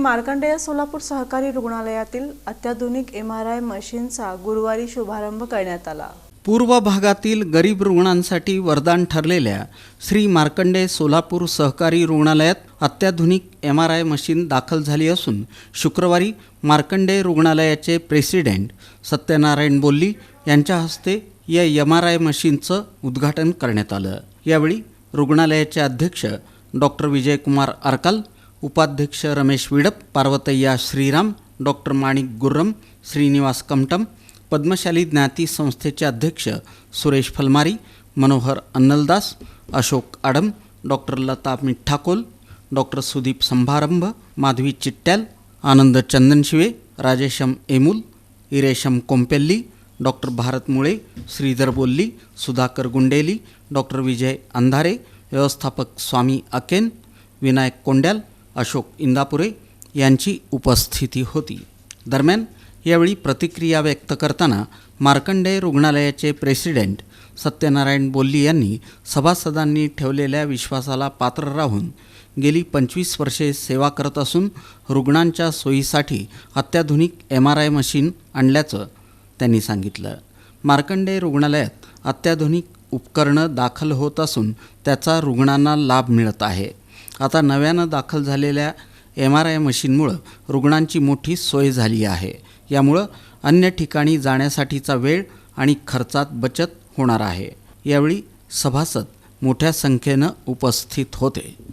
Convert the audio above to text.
मार्कंडेय सोलापूर सहकारी रुग्णालयातील अत्याधुनिक एम आर आय मशीनचा गुरुवारी शुभारंभ करण्यात आला. पूर्व भागातील गरीब रुग्णांसाठी वरदान ठरलेल्या श्री मार्कंडे सोलापूर सहकारी रुग्णालयात अत्याधुनिक एम आर आय मशीन दाखल झाली असून शुक्रवारी मार्कंडे रुग्णालयाचे प्रेसिडेंट सत्यनारायण बोल्ली यांच्या हस्ते या एम आर आय मशीनचं उद्घाटन करण्यात आलं. यावेळी रुग्णालयाचे अध्यक्ष डॉक्टर विजयकुमार अरकाल उपाध्यक्ष रमेश विडप पार्वतय्या श्रीराम डॉक्टर माणिक गुर्रम श्रीनिवास कमटम पद्मशाली ज्ञाती संस्थेचे अध्यक्ष Suresh Phalmari Manohar Annaldas Ashok Adam doctor Lata Mitthakol doctor Sudeep Sambharambh Madhavi Chittyal Anand Chandanshive Rajesham Emul Iresham Kompelli doctor Bharat Mule Shridhar Bolli Sudhakar Gundeli doctor Vijay Andhare व्यवस्थापक स्वामी अकेन विनायक कोंड्याल अशोक इंदापुरे यांची उपस्थिती होती. दरम्यान यावेळी प्रतिक्रिया व्यक्त करताना मार्कंडेय रुग्णालयाचे प्रेसिडेंट सत्यनारायण बोल्ली यांनी सभासदांनी ठेवलेल्या विश्वासाला पात्र राहून गेली पंचवीस वर्षे सेवा करत असून रुग्णांच्या सोयीसाठी अत्याधुनिक एम आर आय मशीन आणल्याचं त्यांनी सांगितलं. मार्कंडेय रुग्णालयात अत्याधुनिक उपकरणं दाखल होत असून त्याचा रुग्णांना लाभ मिळत आहे. आता नव्यानं दाखल झालेल्या एम आर आय मशीनमुळं रुग्णांची मोठी सोय झाली आहे. यामुळं अन्य ठिकाणी जाण्यासाठीचा वेळ आणि खर्चात बचत होणार आहे. यावेळी सभासद मोठ्या संख्येनं उपस्थित होते.